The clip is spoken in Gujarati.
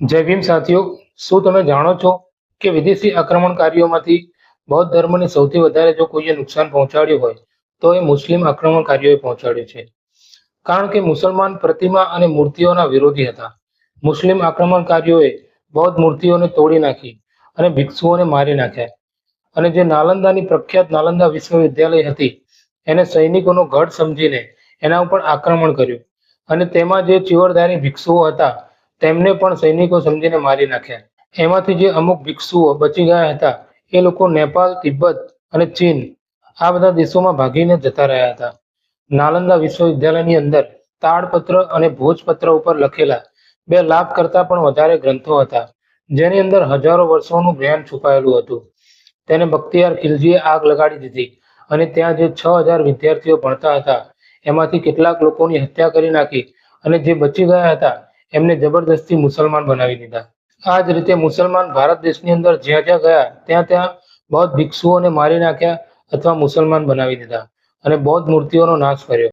જય ભીમ સાથીઓ, શું તમે જાણો છો કે વિદેશી આક્રમણકારીઓમાંથી બૌદ્ધ ધર્મને સૌથી વધારે જો કોઈએ નુકસાન પહોંચાડ્યું હોય, તો એ મુસ્લિમ આક્રમણકારીઓએ પહોંચાડ્યું છે? કારણ કે મુસલમાન પ્રતિમા અને મૂર્તિઓના વિરોધી હતા. મુસ્લિમ આક્રમણકારીઓએ બૌદ્ધ મૂર્તિઓને તોડી નાખી અને ભિક્ષુઓને મારી નાખ્યા. અને જે નાલંદાની પ્રખ્યાત નાલંદા વિશ્વવિદ્યાલય હતી, એને સૈનિકોનો ગઢ સમજીને એના ઉપર આક્રમણ કર્યું. અને તેમાં જે ચીવરદારી ભિક્ષુઓ હતા તેમને પણ સૈનિકો સમજીને મારી નાખ્યા. એમાંથી જે અમુક ભિક્ષુઓ બચી ગયા હતા, એ લોકો નેપાળ તિબ્બત અને ચીન આ બધા દેશોમાં ભાગીને જતા રહ્યા હતા. નાલંદા વિશ્વવિદ્યાલયની અંદર તાડપત્ર અને ભોજપત્ર ઉપર લખેલા બે લાખ કરતાં પણ વધારે ગ્રંથો હતા, જેની અંદર હજારો વર્ષોનું જ્ઞાન છુપાયેલું હતું. તેને બખ્તિયાર ખિલજીએ આગ લગાડી દીધી અને ત્યાં જે છ હજાર વિદ્યાર્થીઓ ભણતા હતા, એમાંથી કેટલાક લોકોની હત્યા કરી નાખી અને જે બચી ગયા હતા એમને જબરદસ્તી મુસલમાન બનાવી દીધા. આ જ રીતે મુસલમાન ભારત દેશની અંદર જ્યાં જ્યાં ગયા, ત્યાં ત્યાં બૌદ્ધ ભિક્ષુઓને મારી નાખ્યા અથવા મુસલમાન બનાવી દીધા. અને બૌદ્ધ મૂર્તિઓનો નાશ કર્યો.